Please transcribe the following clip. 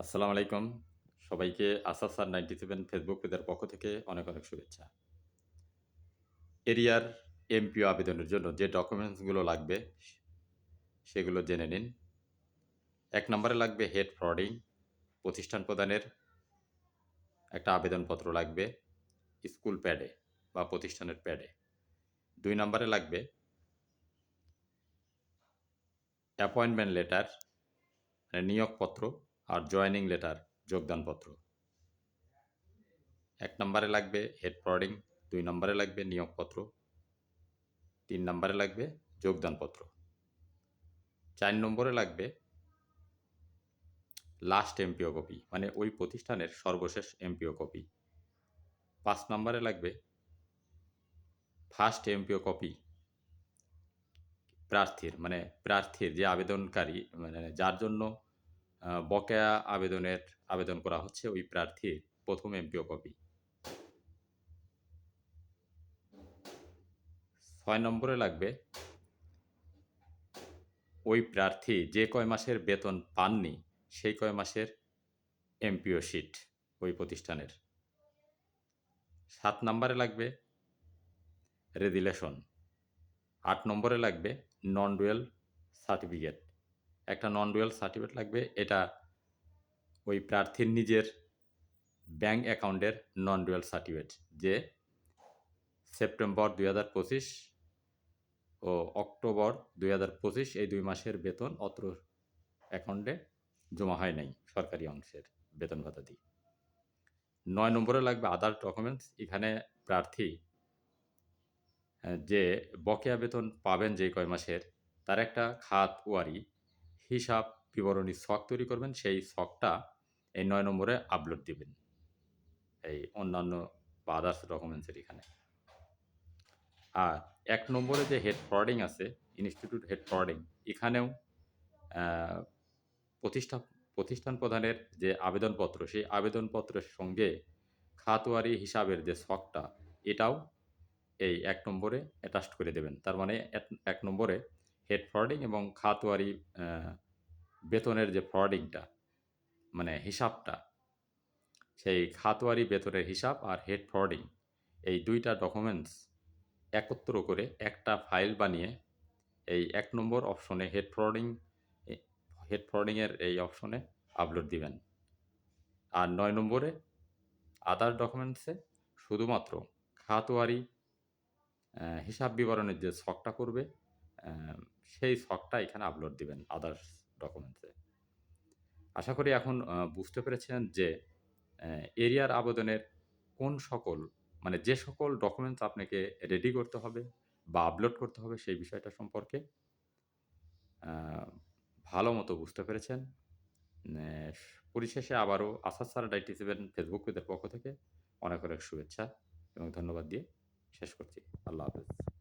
আসসালামু আলাইকুম। সবাইকে Asad sir ninety seven Facebook পেজের পক্ষ থেকে অনেক অনেক শুভেচ্ছা। এরিয়ার এমপিও আবেদনের জন্য যে ডকুমেন্টসগুলো লাগবে, সেগুলো জেনে নিন। এক নম্বরে লাগবে হেড ফ্রডিং প্রতিষ্ঠান প্রদানের একটা আবেদনপত্র লাগবে, স্কুল প্যাডে বা প্রতিষ্ঠানের প্যাডে। দুই নম্বরে লাগবে অ্যাপয়েন্টমেন্ট লেটার মানে নিয়োগপত্র আর জয়েনিং লেটার যোগদানপত্র। এক নম্বরে লাগবে হেড ফরওয়ার্ডিং দুই নম্বরে লাগবে নিয়োগপত্র, তিন নম্বরে লাগবে যোগদানপত্র। চার নম্বরে লাগবে লাস্ট এমপিও কপি মানে ওই প্রতিষ্ঠানের সর্বশেষ এমপিও কপি পাঁচ নম্বরে লাগবে ফার্স্ট এমপিও কপি প্রার্থীর মানে প্রার্থীর যে আবেদনকারী মানে যার জন্য বকেয়া আবেদনের আবেদন করা হচ্ছে ওই প্রার্থীর প্রথম এমপিও কপি। ছয় নম্বরে লাগবে, ওই প্রার্থী যে কয় মাসের বেতন পাননি, সেই কয় মাসের এমপিও শিট ওই প্রতিষ্ঠানের। সাত নম্বরে লাগবে, রেজিলেশন। আট নম্বরে লাগবে নন ডুয়েল সার্টিফিকেট একটা নন ডুয়েল সার্টিফিকেট লাগবে। এটা ওই প্রার্থীর নিজের ব্যাংক অ্যাকাউন্টের নন ডুয়েল সার্টিফিকেট যে সেপ্টেম্বর দুই হাজার পঁচিশ ও অক্টোবর দুই হাজার পঁচিশ এই দুই মাসের বেতন অত্র অ্যাকাউন্টে জমা হয় নাই, সরকারি অংশের বেতন ভাতা দিয়ে। নয় নম্বরে লাগবে আদার ডকুমেন্টস এখানে প্রার্থী যে বকেয়া বেতন পাবেন যে কয় মাসের, তার একটা খাত ওয়ারি হিসাব বিবরণী ছক তৈরি করবেন, সেই ছকটা এই নয় নম্বরে আপলোড দিবেন। এই অন্যান্য বা আদার্স ডকুমেন্টসের এখানে। আর এক নম্বরে যে হেড ফরওয়ার্ডিং আছে ইনস্টিটিউট হেড ফরওয়ার্ডিং এখানেও প্রতিষ্ঠা, প্রতিষ্ঠান প্রধানের যে আবেদনপত্র, সেই আবেদনপত্রের সঙ্গে খাতওয়ারি হিসাবের যে ছকটা এটাও এই এক নম্বরে অ্যাটাস্ট করে দেবেন। তার মানে এক নম্বরে হেড ফ্রডিং এবং খাতওয়ারি বেতনের যে ফ্রডিংটা মানে হিসাবটা সেই খাতওয়ারি বেতনের হিসাব আর হেড ফ্রডিং এই দুইটা ডকুমেন্টস একত্র করে একটা ফাইল বানিয়ে এই এক নম্বর অপশনে হেড ফ্রডিং হেড ফরওয়ার্ডিংয়ের এই অপশনে আপলোড দিবেন। আর নয় নম্বরে আদার ডকুমেন্টসে শুধুমাত্র খাতওয়ারি আহ, হিসাব বিবরণের যে ছকটা করবে সেই ছকটা এখানে আপলোড দিবেন আদার্স ডকুমেন্টসে আশা করি এখন বুঝতে পেরেছেন যে এরিয়ার আবেদনের কোন সকল মানে যে সকল ডকুমেন্টস আপনাকে রেডি করতে হবে বা আপলোড করতে হবে সেই বিষয়টা সম্পর্কে ভালো মতো বুঝতে পেরেছেন। পরিশেষে আবারও Asad sir ninety seven Facebook পেজের পক্ষ থেকে। অনেক অনেক শুভেচ্ছা এবং ধন্যবাদ দিয়ে শেষ করছি। আল্লাহ হাফেজ।